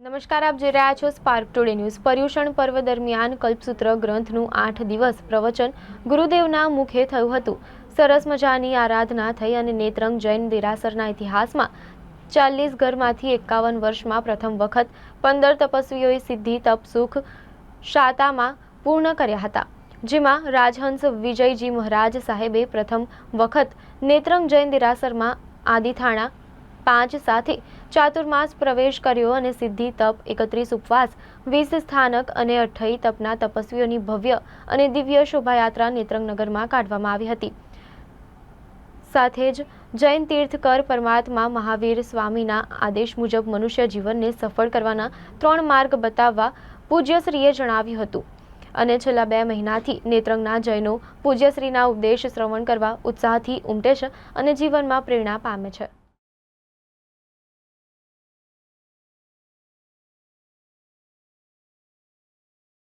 નમસ્કાર, આપ જોઈ રહ્યા છો સ્પાર્ક ટુડે ન્યૂઝ પર્યુષણ પર્વ દરમિયાન કલ્પસૂત્ર ગ્રંથનું આઠ દિવસ પ્રવચન ગુરુદેવના મુખે થયું હતું. સરસ મજાની આરાધના થઈ અને નેત્રંગ જૈન દેરાસરના ઇતિહાસમાં ચાલીસ ઘરમાંથી એકાવન વર્ષમાં પ્રથમ વખત પંદર તપસ્વીઓએ સિદ્ધિ, તપ, સુખ, શાતામાં પૂર્ણ કર્યા હતા. જેમાં રાજહંસ વિજયજી મહારાજ સાહેબે પ્રથમ વખત નેત્રંગ જૈન દેરાસરમાં આદિથાણા પાંચ સાથે ચાતુર્માસ પ્રવેશ કર્યો અને સિદ્ધિ તપ, એકત્રીસ ઉપવાસ, વીસ સ્થાનક અને અઠ્ઠઈ તપના તપસ્વીઓની ભવ્ય અને દિવ્ય શોભાયાત્રા નેત્રંગનગરમાં કાઢવામાં આવી હતી. સાથે જ જૈન તીર્થકર પરમાત્મા મહાવીર સ્વામીના આદેશ મુજબ મનુષ્ય જીવનને સફળ કરવાના ત્રણ માર્ગ બતાવવા પૂજ્યશ્રીએ જણાવ્યું હતું. અને છેલ્લા બે મહિનાથી નેત્રંગના જૈનો પૂજ્યશ્રીના ઉપદેશ શ્રવણ કરવા ઉત્સાહથી ઉમટે છે અને જીવનમાં પ્રેરણા પામે છે.